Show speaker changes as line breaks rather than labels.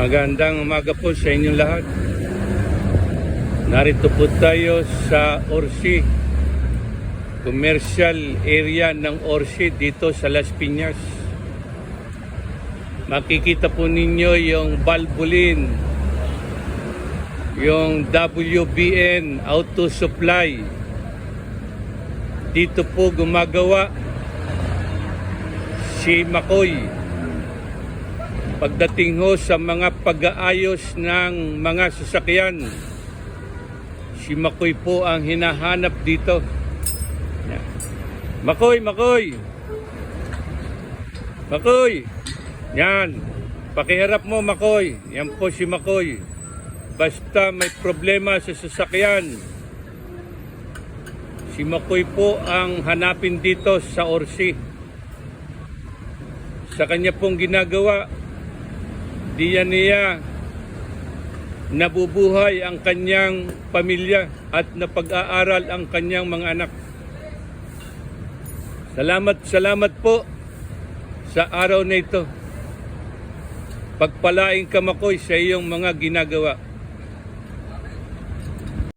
Magandang umaga po sa inyong lahat. Narito po tayo sa Orsi, commercial area ng Orsi dito sa Las Piñas. Makikita po ninyo yung Balbulin, yung WBN Auto Supply. Dito po gumagawa si Makoy pagdating ho sa mga pag-aayos ng mga sasakyan. Si Makoy po ang hinahanap dito. Makoy, Makoy! Makoy! Yan. Pakiharap mo, Makoy. Yan po si Makoy. Basta may problema sa sasakyan. Si Makoy po ang hanapin dito sa Orsi. Sa kanya pong ginagawa, diyan niya nabubuhay ang kanyang pamilya at napag-aaral ang kanyang mga anak. Salamat, salamat po sa araw na ito. Pagpalaing kamakoy sa iyong mga ginagawa.